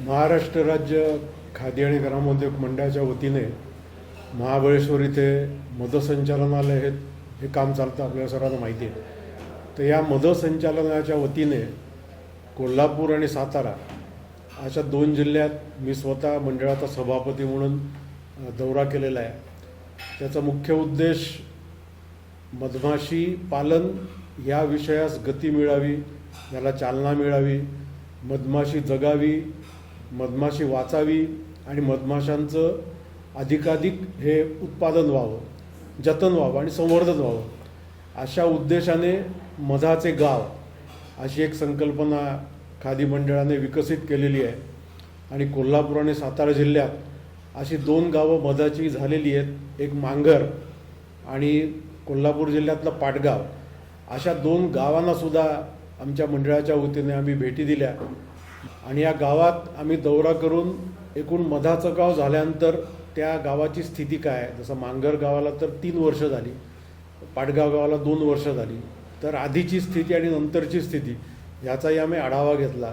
महाराष्ट्र राज्य खादी आणि ग्रामोद्योग मंडळाच्या वतीने महाबळेश्वर इथे मदसंचालनालय हे हे काम चालतं आपल्या सर्वांना माहिती आहे. तर या मदसंचालनाच्या वतीने कोल्हापूर आणि सातारा अशा दोन जिल्ह्यात मी स्वतः मंडळाचा सभापती म्हणून दौरा केलेला आहे. त्याचा मुख्य उद्देश मधमाशी पालन या विषयास गती मिळावी याला चालना मिळावी मधमाशी जगावी मधमाशी वाचावी आणि मधमाशांचं अधिकाधिक हे उत्पादन व्हावं जतन व्हावं आणि संवर्धन व्हावं. अशा उद्देशाने मधाचे गाव अशी एक संकल्पना खादी मंडळाने विकसित केलेली आहे. आणि कोल्हापूर आणि सातारा जिल्ह्यात अशी दोन गावं मधाची झालेली आहेत एक मांगर आणि कोल्हापूर जिल्ह्यातलं पाटगाव. अशा दोन गावांना सुद्धा आमच्या मंडळाच्या वतीने आम्ही भेटी दिल्या. आणि या गावात आम्ही दौरा करून एकूण मधाचं गाव झाल्यानंतर त्या गावाची स्थिती काय आहे? जसं मांगर गावाला तर तीन वर्ष झाली पाटगाव गावाला दोन वर्ष झाली. तर आधीची स्थिती आणि नंतरची स्थिती याचाही आम्ही आढावा घेतला.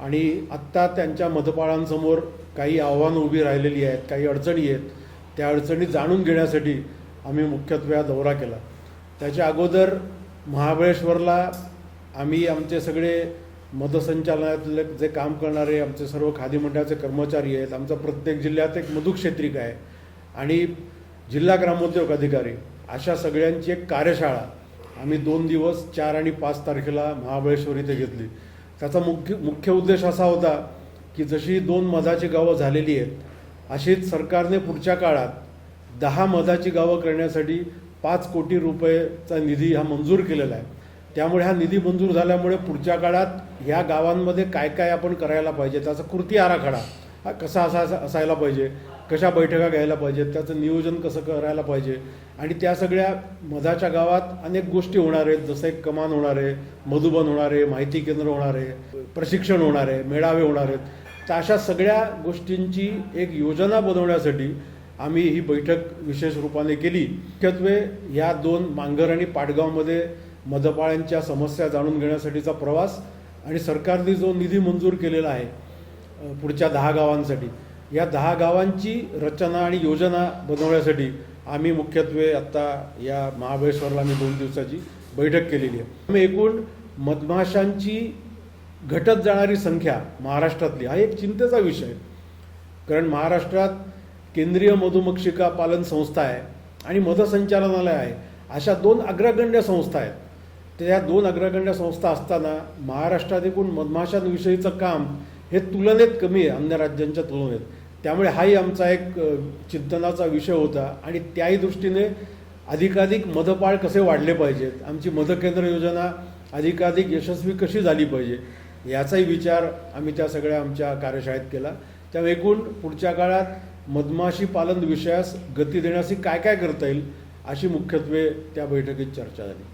आणि आत्ता त्यांच्या मधपाळांसमोर काही आव्हानं उभी राहिलेली आहेत काही अडचणी आहेत त्या अडचणी जाणून घेण्यासाठी आम्ही मुख्यत्वे हा दौरा केला. त्याच्या अगोदर महाबळेश्वरला आम्ही आमचे सगळे मधसंचालनातले जे काम करणारे आमचे सर्व खादी मंडळाचे कर्मचारी आहेत आमचा प्रत्येक जिल्ह्यात एक मधुक्षेत्रिक आहे. आणि जिल्हा ग्रामोद्योग अधिकारी अशा सगळ्यांची एक कार्यशाळा आम्ही दोन दिवस चार आणि पाच तारखेला महाबळेश्वर इथे घेतली. त्याचा मुख्य मुख्य उद्देश असा होता की जशी दोन मधाची गावं झालेली आहेत अशीच सरकारने पुढच्या काळात दहा मधाची गावं करण्यासाठी पाच कोटी रुपयेचा निधी हा मंजूर केलेला आहे. त्यामुळे हा निधी मंजूर झाल्यामुळे पुढच्या काळात ह्या गावांमध्ये काय काय आपण करायला पाहिजे त्याचा कृती आराखडा हा कसा असा असायला पाहिजे कशा बैठका घ्यायला पाहिजेत त्याचं नियोजन कसं करायला पाहिजे आणि त्या सगळ्या मधाच्या गावात अनेक गोष्टी होणार आहेत जसं एक कमान होणार आहे मधुबन होणार आहे माहिती केंद्र होणार आहे प्रशिक्षण होणार आहे मेळावे होणार आहेत. तर अशा सगळ्या गोष्टींची एक योजना बनवण्यासाठी आम्ही ही बैठक विशेष रूपाने केली. मुख्यत्वे या दोन मांगर आणि पाटगावमध्ये मधपाळ्यांच्या समस्या जाणून घेण्यासाठीचा प्रवास आणि सरकारने जो निधी मंजूर केलेला आहे पुढच्या दहा गावांसाठी या दहा गावांची रचना आणि योजना बनवण्यासाठी आम्ही मुख्यत्वे आत्ता या महाबळेश्वरला आम्ही दोन दिवसाची बैठक केलेली आहे आम्ही एकूण मधमाशांची घटत जाणारी संख्या महाराष्ट्रातली हा एक चिंतेचा विषय आहे. कारण महाराष्ट्रात केंद्रीय मधुमक्षिका पालन संस्था आहे आणि मधसंचालनालय आहे अशा दोन अग्रगण्य संस्था आहेत तर या दोन अग्रगण्य संस्था असताना महाराष्ट्रात एकूण मधमाशांविषयीचं काम हे तुलनेत कमी आहे अन्य राज्यांच्या तुलनेत. त्यामुळे हाही आमचा एक चिंतनाचा विषय होता आणि त्याही दृष्टीने अधिकाधिक मधपाळ कसे वाढले पाहिजेत? आमची मधकेंद्र योजना अधिकाधिक यशस्वी कशी झाली पाहिजे? याचाही विचार आम्ही त्या सगळ्या आमच्या कार्यशाळेत केला. त्यामुळे एकूण पुढच्या काळात मधमाशी पालन विषयास गती देण्यासाठी काय काय करता येईल अशी मुख्यत्वे त्या बैठकीत चर्चा झाली.